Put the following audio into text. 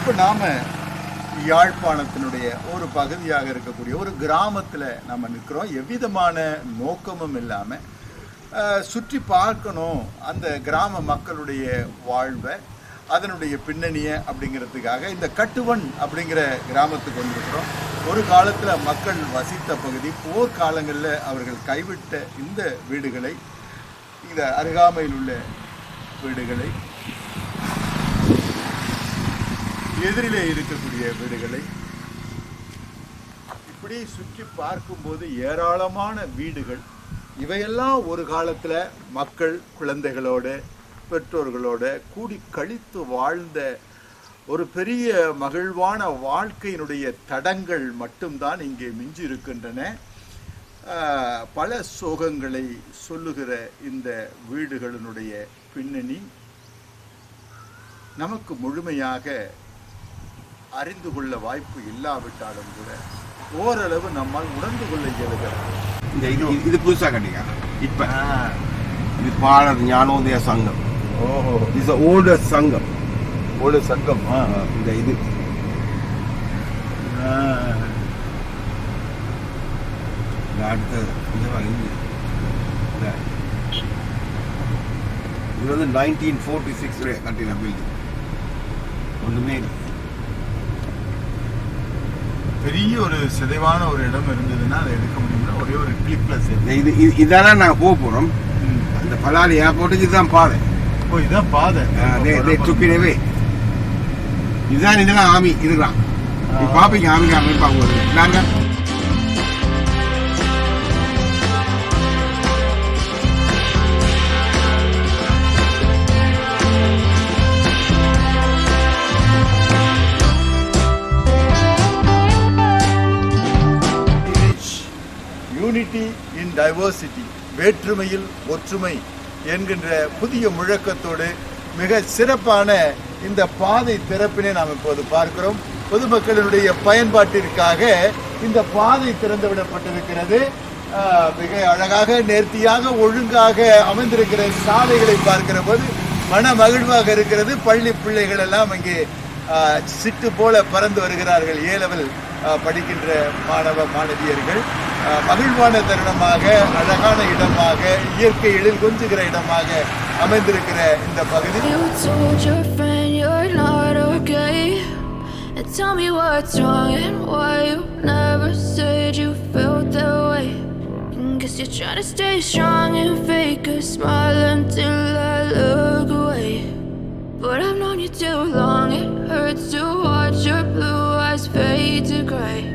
இப்போ நாம் யாழ்ப்பாணத்தினுடைய ஒரு பகுதியாக இருக்கக்கூடிய ஒரு கிராமத்தில் நம்ம நிற்கிறோம் எவ்விதமான நோக்கமும் இல்லாமல் சுற்றி பார்க்கணும் அந்த கிராம மக்களுடைய வாழ்வை அதனுடைய பின்னணியை அப்படிங்கிறதுக்காக இந்த கட்டுவன் அப்படிங்கிற கிராமத்துக்கு வந்திருக்கிறோம். ஒரு காலத்தில் மக்கள் வசித்த பகுதி போர்க்காலங்களில் அவர்கள் கைவிட்ட இந்த வீடுகளை இந்த அருகாமையில் உள்ள வீடுகளை எதிரிலே இருக்கக்கூடிய வீடுகளை இப்படி சுற்றி பார்க்கும்போது ஏராளமான வீடுகள். இவையெல்லாம் ஒரு காலத்தில் மக்கள் குழந்தைகளோட பெற்றோர்களோட கூடி கழித்து வாழ்ந்த ஒரு பெரிய மகிழ்வான வாழ்க்கையினுடைய தடங்கள் மட்டும்தான் இங்கே மிஞ்சி இருக்கின்றன பல சோகங்களை சொல்லுகிற இந்த வீடுகளினுடைய பின்னணி நமக்கு முழுமையாக அறிந்து கொள்ள வாய்ப்பு இல்லாவிட்டாலும் கூட ஓரளவு நம்மால் உணர்ந்து கொள்ள இயலுகிறது. இந்த இது இது புதுசா கட்டிங்க இப்ப. இது பாலர் ஞானோதய சங்கம். ஓஹோ. இஸ் ஓல்டர் சங்கம். ஒரு சங்கம். இந்த இது. அடுத்தது. இது? வந்து நைன்டீன் ஃபோர்ட்டி சிக்ஸ்ல கட்டின பில்டிங் ஒன்றுமே இல்லை. பெரிய ஒரு சிதைவான ஒரு இடம் இருந்ததுன்னா அதை எடுக்க முடியும்னா ஒரே ஒரு சேர்த்து இந்த இது இது- இதான நாங்கள் போக போகிறோம் அந்த பலாலி ஏர்போர்ட்டுக்கு இதுதான் பாதை. ஓ இதான் பாதை. துப்பிடவே இதுதான் இதெல்லாம் ஆமி இதுதான். பாப்பீங்க ஆமி ஆமி பார்க்கும்போது யூனிட்டி இன் டைவர்சிட்டி வேற்றுமையில் ஒற்றுமை என்கின்ற புதிய முழக்கத்தோடு மிக சிறப்பான இந்த பாதை திறப்பினை நாம் இப்போது பார்க்கிறோம். பொதுமக்களினுடைய பயன்பாட்டிற்காக இந்த பாதை திறந்து விடப்பட்டிருக்கிறது மிக அழகாக நேர்த்தியாக ஒழுங்காக அமைந்திருக்கிற சாலைகளை பார்க்கிற போது மன மகிழ்வாக இருக்கிறது. பள்ளி பிள்ளைகள் எல்லாம் அங்கே சிட்டு போல பறந்து வருகிறார்கள். ஏ லெவல் படிக்கின்ற மாணவ மாணவியர்கள் மகிழ்வான தருணமாக அழகான இடமாக இயற்கை எழில் கொஞ்சுகிற இடமாக அமைந்திருக்கிற இந்த பகுதி tell me what's wrong and why you never said you felt that way. Guess you're trying to stay strong and fake a smile until I look away. But I've known you too long, it hurts to fade to gray.